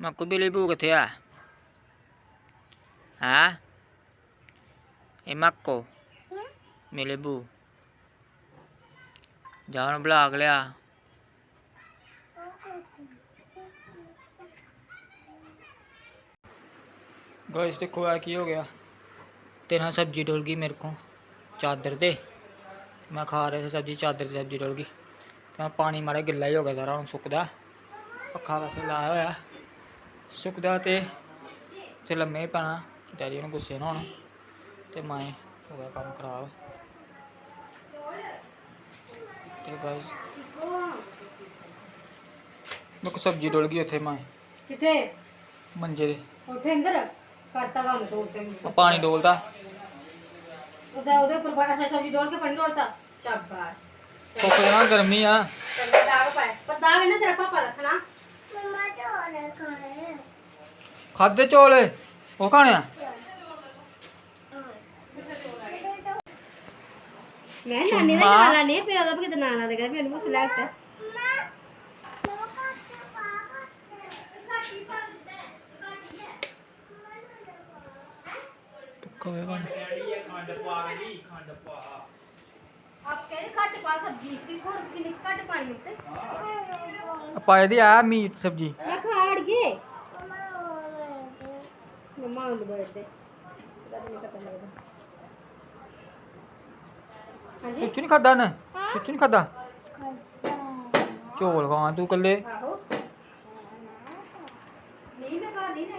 ਮੱਕੂ ਬਿਲੀ ਭੂ ਕਿੱਥੇ ਆ ਹਾਂ ਇਹ ਮੱਕੋ ਮਿਲੇ ਭੂ ਜਾਨ ਬਲਾਕ ਲਿਆ ਗਾਇਸ ਦੇਖੋ ਆ ਕੀ ਹੋ ਗਿਆ। ਤੇ ਸਬਜ਼ੀ ਡੁੱਲ ਗਈ ਮੇਰੇ ਕੋ ਚਾਦਰ ਤੇ। ਮੈਂ ਖਾ ਰਿਹਾ ਸੀ ਸਬਜ਼ੀ, ਚਾਦਰ ਤੇ ਸਬਜ਼ੀ ਡੁੱਲ ਗਈ। ਤੇ ਮੈਂ ਪਾਣੀ ਮਾਰੇ ਗਿੱਲਾ ਹੀ ਹੋ ਗਿਆ ਸਾਰਾ, ਹੁਣ ਸੁੱਕਦਾ। ਪੱਖਾ ਵੈਸੇ ਲਾਇਆ ਹੋਇਆ। ਸੁੱਕਦਾ ਤੇ ਤੇ ਲੰਮੇ ਪੈਣਾ ਡੈਡੀ ਨੂੰ ਗੁੱਸੇ ਨਾ ਹੋਣਾ ਤੇ ਮੈਂ ਹੋ ਕੰਮ ਖਰਾਬ। ਤੇ ਗਾਇਸ ਮੇਕੋ ਸਬਜ਼ੀ ਡੋਲ ਗਈ ਉੱਥੇ ਮੈਂ ਕਿੱਥੇ? ਮੰਜੇ ਦੇ ਉੱਥੇ ਅੰਦਰ? ਕਰਤਾ ਕੰਮ ਤੋੜ ਤੇ ਪਾਣੀ ਡੋਲਦਾ। ਉਸੇ ਉਹਦੇ ਉੱਪਰ ਬਾਹਰ ਸਬਜ਼ੀ ਡੋਲ ਕੇ ਪਾਣੀ ਡੋਲਤਾ। ਸ਼ਾਬਾਸ਼। ਸੁੱਕ ਜਾਣਾ ਗਰਮੀ ਆ। ਚੰਗਾ ਦਾਗ ਪਾਇਆ। ਪਰ ਦਾਗ ਤੇਰਾ ਪਾਪਾ ਰੱਖਣਾ। ਮੰਮਾ ਚੋਲੇ ਖਾਣੇ खाते चौल ओह् खाने मैं नानी दा नाला नहीं पे ओदा किते नाना दे कर मैंने पूछ लिया था कोई बन खंड पा गई खंड पा आप कहते घट पा सब्जी कि और कितनी घट पानी है पाए दी आ मीट सब्जी मैं खाड़ गए ਮੰਮਾ ਦਾ ਬਰਥਡੇ ਇਹਦਾ ਤਾਂ ਨਹੀਂ ਪਤਾ ਲੱਗਦਾ। ਹਾਂਜੀ? ਕੁਛ ਨਹੀਂ ਖਾਦਾ ਨਾ ਕੁਛ ਨਹੀਂ ਖਾਦਾ ਚੋਲ ਖਾਂ ਤੂੰ ਕੱਲੇ ਨਹੀਂ ਮੈਂ ਘਰ ਨਹੀਂ ਲੈ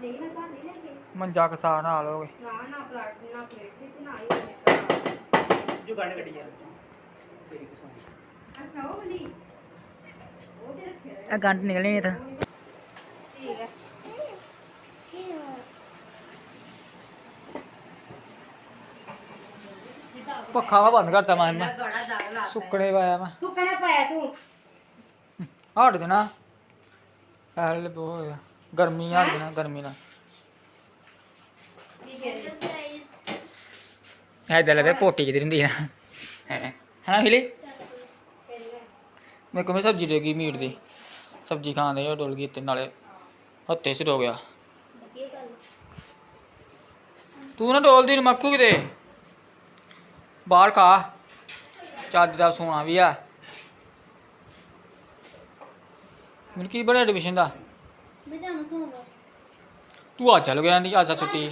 ਨਹੀਂ ਮੈਂ ਘਰ ਨਹੀਂ ਲੈ ਕੇ ਮੰਜਾ ਕਸਾ ਨਾਲ ਹੋ ਗਏ ਨਾ ਨਾ ਪਲਾਟ ਨਾ ਪਲੇਟ ਤੇ ਨਾ ਹੀ ਹੋਣੀ ਘਰ। ਜੋ ਗਾਣੇ ਕੱਢੀ ਜਾ। ਅੱਛਾ ਉਹ ਵਾਲੀ। ਉਹ ਤੇ ਰੱਖਿਆ ਆ ਗੰਢ ਨਿਕਲੇ ਨੇ ਤਾਂ। ਪੱਖਾ ਵਾ ਬੰਦ ਕਰਤਾ ਮੈਂ। ਮੈਂ ਗੜਾ ਦਾਗ ਲਾ ਸੁੱਕਣੇ ਪਾਇਆ ਮੈਂ। ਸੁੱਕਣੇ ਪਾਇਆ ਤੂੰ। ਹਟ ਦੇਣਾ ਐਲ ਬੋ ਹੋਇਆ। ਗਰਮੀ ਹਟ ਦੇਣਾ ਗਰਮੀ ਨਾਲ। ਐ ਦੇ ਲਵੇ ਪੋਟੀ ਜਿਹੀ ਹੁੰਦੀ ਆ। ਹਾਂ ਹਿਲੀ ਮੇਰੇ ਕੋਲ ਸਬਜ਼ੀ ਦੇ ਗਈ ਮੀਟ ਦੀ। ਸਬਜ਼ੀ ਖਾਂਦੇ ਉਹ ਡੁੱਲ ਗਈ ਤੇ ਨਾਲੇ ਹੱਥੇ ਸਿਰ ਹੋ ਗਿਆ। ਤੂੰ ਨਾ ਡੋਲਦੀ ਨੀ ਮੱਕੂ ਕਿਤੇ। ਬਾਹਰ ਖਾ। ਚੱਜ ਦਾ ਸੋਨਾ ਵੀ ਆ। ਮੈਨੂੰ ਕੀ ਬੜਾ ਐਡਮਿਸ਼ਨ ਦਾ? ਮੈਂ ਜਾਣਾ ਸੋਮਵਾਰ। ਤੂੰ ਆ ਚੱਲ ਗਿਆ ਨਹੀਂ ਅੱਜ ਛੁੱਟੀ।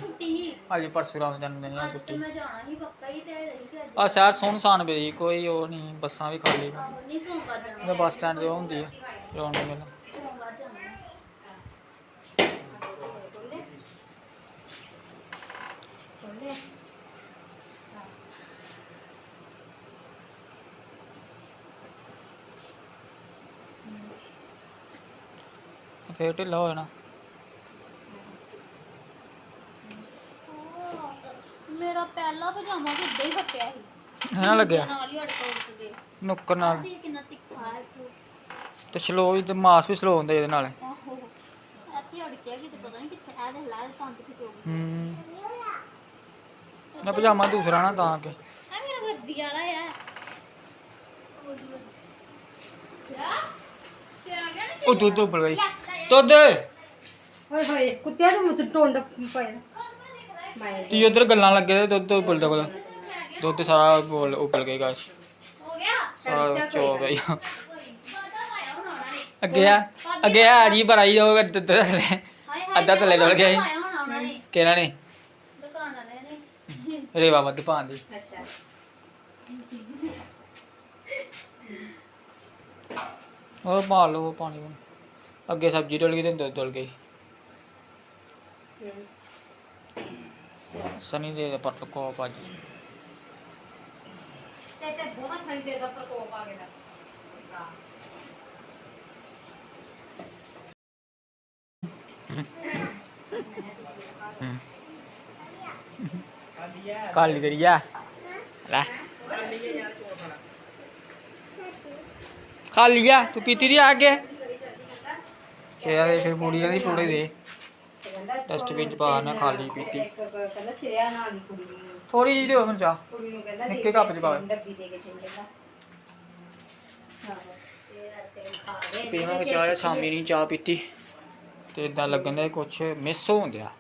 ਅੱਜ ਪਰਸੋਂ ਰਾਤ ਜਨਮ ਦਿਨ ਆ ਛੁੱਟੀ। ਮੈਂ ਜਾਣਾ ਹੀ ਪੱਕਾ ਹੀ ਤੇ ਕਿ ਆ ਸ਼ਹਿਰ ਸੁੰਨਸਾਨ ਵੀ ਕੋਈ ਉਹ ਨਹੀਂ ਬੱਸਾਂ ਵੀ ਖਾਲੀ ਨਹੀਂ ਸੋਮਵਾਰ ਜਾਣਾ। ਬੱਸ ਸਟੈਂਡ ਤੇ ਹੁੰਦੀ ਆ ਰੌਣਕ ਮੇਲਾ ਫੇਰ ਢਿੱਲਾ ਹੋ ਜਾਣਾ। ਮੇਰਾ ਪਹਿਲਾ ਪਜਾਮਾ ਵੀ ਇੱਦਾਂ ਹੀ ਫਟਿਆ ਸੀ। ਹੈ ਨਾ ਲੱਗਿਆ। ਨਾਲ ਹੀ ਅੜਕਾ ਉੱਠ ਗਏ ਨੁੱਕਰ ਨਾਲ। ਤੇ ਕਿੰਨਾ ਤਿੱਖਾ ਹੈ ਤੂੰ ਤੇ ਸਲੋ ਵੀ ਤੇ ਮਾਸ ਵੀ ਸਲੋ ਹੁੰਦਾ ਇਹਦੇ ਨਾਲ। ਆਹੋ। ਇੱਥੇ ਅੜਕਿਆ ਕਿ ਤੇ ਪਤਾ ਨਹੀਂ ਕਿੱਥੇ ਆ ਦੇ ਲਾਲ ਪੰਜ ਕਿਤੇ ਹੋ ਗਈ। ਹੂੰ। ਨਾ ਪਜਾਮਾ ਦੂਸਰਾ ਨਾ ਤਾਂ ਕਿ। ਆ ਮੇਰਾ ਵਰਦੀ ਵਾਲਾ ਆ। ਕਿਆ? ਤੇ ਆ ਗਿਆ ਨਾ ਉਹ ਦੁੱਧ ਉੱਬਲ ਗਈ। ਦੁੱਧ। ਹੋਏ ਹੋਏ ਕੁੱਤਿਆਂ ਦੇ ਮੁੱਤ ਟੋਂਡ ਪਾਇਆ। ਬਾਏ ਤੀ ਉਧਰ ਗੱਲਾਂ ਲੱਗੇ ਤੇ ਦੁੱਧ ਉੱਬਲਦਾ ਕੋਲ। ਦੁੱਧ ਸਾਰਾ ਬੋਲ ਉੱਬਲ ਗਿਆ ਗਾਇਸ ਹੋ ਗਿਆ ਸਾਰਾ ਚੋ ਨੇ। ਅੱਗੇ ਆ ਅੱਗੇ ਆ ਜੀ ਭਰਾਈ ਉਹ ਦੁੱਧ ਥੱਲੇ ਹਾਏ ਹਾਏ ਅੱਧਾ ਥੱਲੇ ਡੁੱਲ ਗਿਆ ਸੀ ਨੇ। ਕਿਹਨਾਂ ਨੇ? ਦੁਕਾਨ ਵਾਲਿਆਂ ਨੇ। ਰੇਵਾ ਦੀ। ਅੱਛਾ। ਉਹ ਪਾ ਲਓ ਪਾਣੀ ਹੁਣ। ਅੱਗੇ ਸਬਜ਼ੀ ਡੁੱਲ ਗਈ ਤੇ ਦੁੱਧ ਡੁੱਲ ਗਈ ਸਨੀ ਦੇ ਦੇ ਪਰ ਕੋ ਭਾਜੀ ਤੇ ਤੇ ਬਹੁਤ ਸਹੀ ਦੇ ਦਾ ਪ੍ਰਕੋਪ ਆ ਗਿਆ ਕਾਲੀ ਕਰੀਆ ਲੈ ਖਾ ਲਿਆ ਤੂੰ ਸ਼ਰਿਆ ਦੇ ਫਿਰ ਪੂੜੀ ਕਹਿੰਦੀ ਪੂੜੇ ਦੇ ਡਸਟਬਿਨ ਚ ਪਾ ਨਾ ਖਾਲੀ ਪੀਤੀ। ਥੋੜੀ ਜਿਹੀ ਦਿਓ ਮੈਨੂੰ ਚਾਹ। ਨਿੱਕੇ ਕੱਪ ਚ ਪਾ ਡੱਬੀ ਦੇ ਚਾਹ ਜਾਂ ਸ਼ਾਮੀ ਨਹੀਂ ਚਾਹ ਪੀਤੀ। ਤੇ ਇਦਾਂ ਲੱਗਣ ਦੇ ਕੁਝ ਮਿਸ ਹੁੰਦਿਆ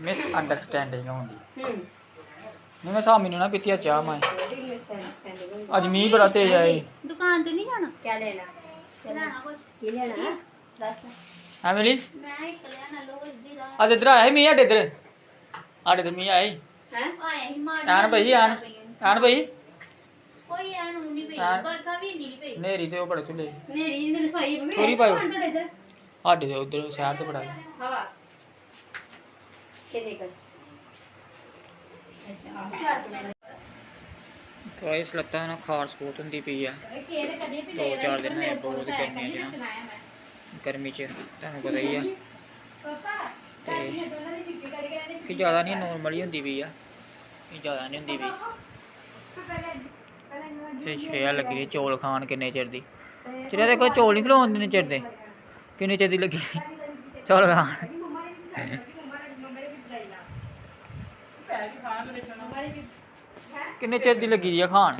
ਮਿਸ ਅੰਡਰਸਟੈਂਡਿੰਗ ਹੁੰਦੀ ਨਹੀਂ ਮੈਂ ਸ਼ਾਮੀ ਨੂੰ ਨਾ ਪੀਤੀ ਆ ਚਾਹ ਮੈਂ। ਅੱਜ ਮੀਂਹ ਬੜਾ ਤੇਜ਼ ਆਇਆ ਦੁਕਾਨ ਤੇ ਨਹੀਂ ਜਾਣਾ? ਕੀ ਲੈਣਾ? ਲੈਣਾ ਕੁਝ ਕੀ ਲੈਣਾ? ਦੱਸ। ਹਾਂ ਮੇਲੀ ਮੈਂ ਇਕਲਿਆ ਨਾ ਲੋ ਜੀ ਦਾ ਅੱਜ ਇਧਰ ਆਇਆ ਸੀ ਮੀਂਹ ਆਡੇ ਇਧਰ। ਆਡੇ ਤੇ ਹੈ? ਆਇਆ ਹੀ ਮਾਰ ਆਣ ਭਾਈ ਆਣ। ਆਣ ਭਾਈ ਕੋਈ ਆਣ ਨਹੀਂ ਪਈ ਆਣ। ਨਹੀਂ ਪਈ। ਨੇਰੀ ਤੇ ਉਹ ਬੜੇ ਚੁੱਲੇ ਨੇਰੀ ਸਿਰਫ ਆਈ ਮੈਂ ਥੋੜੀ ਪਾਇਓ। ਤੁਹਾਡੇ ਤੇ ਉਧਰ ਸ਼ਹਿਰ ਤੇ ਬੜਾ। ਹਵਾ। ਕਿੰਨੇ ਕਰ ਤਾਂ ਇਸ ਲੱਤਾਂ ਨਾਲ ਖਾਰਸ ਬਹੁਤ ਹੁੰਦੀ ਪਈ ਆ। ਦੋ ਚਾਰ ਦਿਨ ਗਰਮੀ 'ਚ ਤੁਹਾਨੂੰ ਪਤਾ ਹੀ ਆ। ਤੇ ਕਿ ਜ਼ਿਆਦਾ ਨਹੀਂ ਨੋਰਮਲ ਹੀ ਹੁੰਦੀ ਵੀ ਆ। ਕਿ ਜ਼ਿਆਦਾ ਨਹੀਂ ਹੁੰਦੀ ਵੀ ਤੇ ਸ਼ੇਆ ਲੱਗੀ ਰਹੀ ਚੌਲ ਖਾਣ ਕਿੰਨੇ ਚਿਰ ਦੀ। ਚਿਰੇ ਦੇਖੋ ਚੌਲ ਨੀ ਖਲੋਣ ਦਿੰਦੇ ਚਿਰ ਦੇ। ਕਿੰਨੇ ਚਿਰ ਦੀ ਲੱਗੀ ਚੌਲ ਖਾਣ। ਕਿੰਨੇ ਚਿਰ ਦੀ ਲੱਗੀ ਆ ਖਾਣ?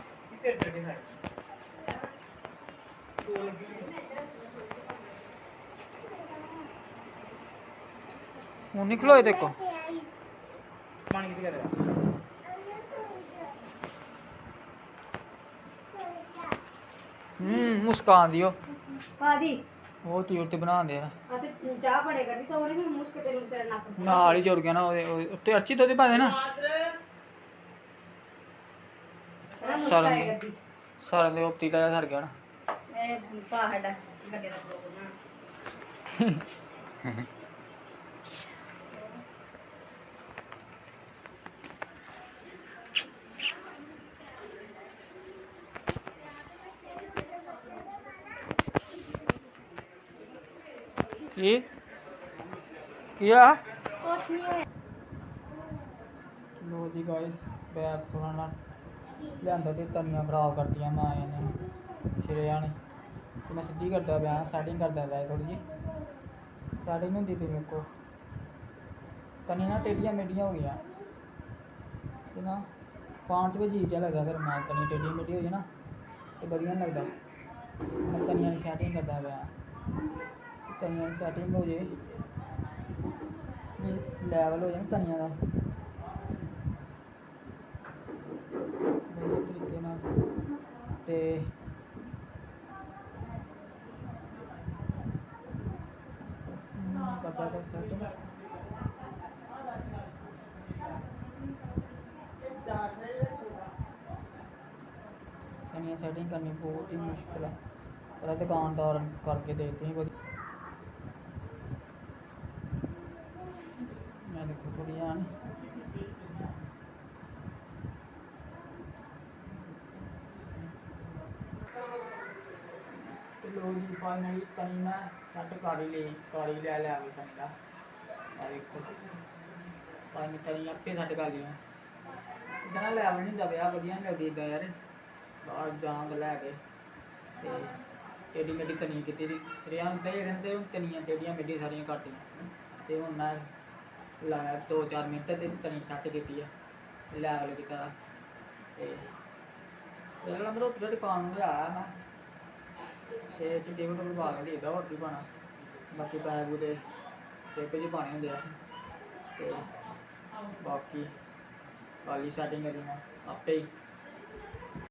ਹੁਣ ਨਹੀਂ ਖਲੋਏ ਦੇਖੋ। ਪਾਣੀ ਕਿੱਥੇ ਗਿਆ ਹੂੰ ਮੁਸਕਾਨ ਦਿਓ ਪਾਦੀ। ਉਹ ਤੂੰ ਉੱਤੇ ਬਣਾਉਂਦੇ ਆ। ਆ ਤੇ ਚਾਹ ਬਣੇ ਕਰਦੀ ਤਾਂ ਉਹਨੇ ਵੀ ਮੁਸਕ ਤੇ ਨੂੰ ਤੇਰੇ ਨੱਕ ਨਾਲ ਹੀ ਜੁੜ ਗਿਆ ਨਾ ਉਹਦੇ ਉੱਤੇ ਅਰਚੀ ਤੋਂ ਦੇ ਪਾ ਦੇਣਾ ਨਾ ਸਾਰਾ ਦੇ ਉਪਤੀ ਦਾ ਸਰ ਗਿਆ ਨਾ। ਇਹ ਪਹਾੜ ਲੱਗੇ ਦਾ ਪ੍ਰੋਗਰਾਮ ਕੀ? ਕੀ ਆ? ਕੁਛ ਨਹੀਂ ਹੋਇਆ। ਲੋ ਜੀ ਗਾਇਸ ਬੈਗ ਥੋੜਾ ਨਾ ਲਿਆਂਦਾ ਤੇ ਤਨੀਆਂ ਖਰਾਬ ਕਰਤੀਆਂ ਮਾਂ ਨੇ। ਸ਼ਰੇਆ ਨੇ। ਤੇ ਮੈਂ ਸਿੱਧੀ ਕਰਦਾ ਪਿਆ ਸੈਟਿੰਗ ਕਰਦਾ ਪਿਆ ਥੋੜੀ ਜੀ ਸੈਟਿੰਗ ਨਹੀਂ ਹੁੰਦੀ ਪਈ ਮੇਰੇ ਕੋ ਤਨੀ ਨਾ ਟੇਡੀਆਂ ਮੇਡੀਆਂ ਹੋ ਗਈਆਂ। ਤੇ ਨਾ ਪਾਉਣ 'ਚ ਵੀ ਅਜੀਬ ਜਿਹਾ ਲੱਗਦਾ ਫਿਰ ਮੈਂ ਤਨੀ ਟੇਡੀ ਮੇਡੀ ਹੋ ਜਾਏ ਨਾ ਤੇ ਵਧੀਆ ਨਹੀਂ ਲੱਗਦਾ। ਮੈਂ ਤਨੀਆਂ ਦੀ ਸੈਟਿੰਗ ਕਰਦਾ ਪਿਆ। ਤਨੀਆਂ ਦੀ ਸੈਟਿੰਗ ਹੋ ਜੇ। ਲੈਵਲ ਹੋ ਜਾਏ ਨਾ ਦਾ। ਵਧੀਆ ਤਰੀਕੇ ਨਾਲ। ਤੇ ਹਮ, ਕਰਦਾ ਪਿਆ ਸੈਟਿੰਗ ਕਨੀਆਂ ਸੈਟਿੰਗ ਕਰਨੀ ਬਹੁਤ ਹੀ ਮੁਸ਼ਕਿਲ ਹੈ ਪਰ ਦੁਕਾਨਦਾਰ ਕਰਕੇ ਦੇਤੇ ਸੀ ਵਧੀਆ ਮੈਂ ਦੇਖੋ ਥੋੜੀ ਆਣ ਤੇ ਲੋ ਜੀ ਫਾਈਨਲੀ ਤਨੀ ਮੈਂ ਸੈੱਟ ਕਰ ਲਈ ਕਰ ਹੀ ਲਿਆ ਵੀ ਤਨੀ ਦਾ ਆ ਦੇਖੋ ਫਾਈਨਲੀ ਤਨੀ ਆਪੇ ਸੈੱਟ ਕਰ ਲਿਆ ਇਦਾਂ ਲੈਵਲ ਨਹੀਂ ਦਬਿਆ ਵਧੀਆ ਨਹੀਂ ਲੱਗਦੀ ਯਾਰ ਬਾਹਰ ਜਾਂਗ ਲੈ ਕੇ। ਤੇ ਟੇਡੀ ਮੇਡੀ ਤਨੀ ਕੀਤੀ ਦੀ ਰਿਆਂ ਦੇ ਰਹਿੰਦੇ ਹੁਣ ਤਨੀਆਂ ਟੇਡੀਆਂ ਮੇਡੀ ਸਾਰੀਆਂ ਕੱਟੀਆਂ ਤੇ ਹੁਣ ਮੈਂ ਲਾਇਆ 2-4 ਮਿੰਟ ਤੇ ਤਨੀ ਸੈੱਟ ਕੀਤੀ ਆ ਲੈਵਲ ਕੀਤਾ ਤੇ ਇਹ ਲੰਬਰ ਉੱਤੇ ਦੁਕਾਨ ਨੂੰ ਲਿਆਇਆ ਮੈਂ। ਤੇ ਚਿੱਟੇ ਕੋਲ ਬਾਗ ਲਈਦਾ ਹੋਰ ਕੀ ਪਾਣਾ ਬਾਕੀ ਪੈਸੇ ਬੂਦੇ ਤੇ ਕੁਝ ਪਾਣੇ ਹੁੰਦੇ ਆ। ਤੇ ਬਾਕੀ ਵਾਲੀ ਸੈਟਿੰਗ ਕਰੀ ਮੈਂ ਆਪੇ ਹੀ।